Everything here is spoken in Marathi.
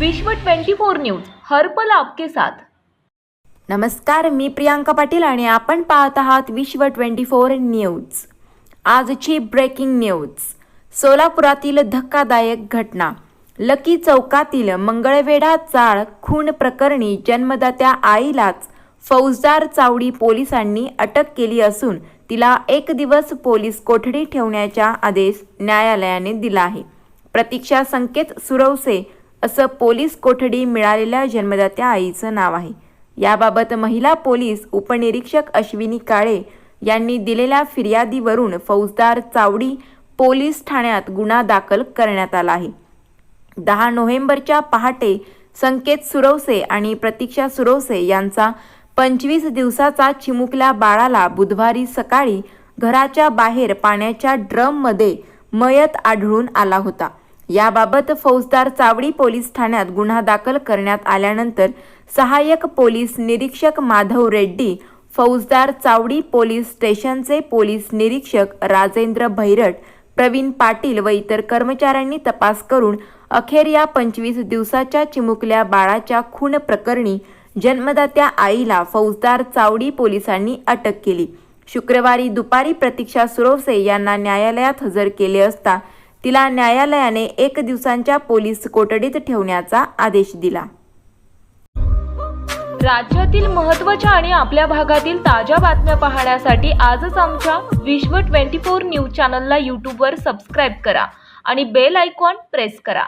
विश्व 24 न्यूज हर्पल आपके साथ. नमस्कार मी प्रियांका पाटील आणि आपण पाहत आहात विश्व ट्वेंटी फोर न्यूज. आजची ब्रेकिंग न्यूज सोलापुरातील धक्कादायक घटना. लकी चौकातील मंगळवेढा चाळ खून प्रकरणी जन्मदात्या आईलाच फौजदार चावडी पोलिसांनी अटक केली असून तिला एक दिवस पोलीस कोठडी ठेवण्याचा आदेश न्यायालयाने दिला आहे. प्रतीक्षा संकेत सुरवसे असं पोलीस कोठडी मिळालेल्या जन्मदात्या आईचं नाव आहे. याबाबत महिला पोलीस उपनिरीक्षक अश्विनी काळे यांनी दिलेल्या फिर्यादीवरून फौजदार चावडी पोलीस ठाण्यात गुन्हा दाखल करण्यात आला आहे. दहा नोव्हेंबरच्या पहाटे संकेत सुरवसे आणि प्रतीक्षा सुरवसे यांचा पंचवीस दिवसाचा चिमुकल्या बाळाला बुधवारी सकाळी घराच्या बाहेर पाण्याच्या ड्रममध्ये मयत आढळून आला होता. याबाबत फौजदार चावडी पोलीस ठाण्यात गुन्हा दाखल करण्यात आल्यानंतर सहाय्यक पोलीस निरीक्षक माधव रेड्डी फौजदार चावडी पोलीस स्टेशनचे पोलीस निरीक्षक राजेंद्र भैरट प्रवीण पाटील व इतर कर्मचाऱ्यांनी तपास करून अखेर या पंचवीस दिवसाच्या चिमुकल्या बाळाच्या खून प्रकरणी जन्मदात्या आईला फौजदार चावडी पोलिसांनी अटक केली. शुक्रवारी दुपारी प्रतीक्षा सुरोसे यांना न्यायालयात हजर केले असता तिला न्यायालयाने एक दिवसांच्या पोलीस कोठडीत ठेवण्याचा आदेश दिला. राज्यातील महत्त्वाच्या आणि आपल्या भागातील ताज्या बातम्या पाहण्यासाठी आजच आमच्या विश्व 24 न्यूज चॅनलला यूट्यूबवर सबस्क्राईब करा आणि बेल आयकॉन प्रेस करा.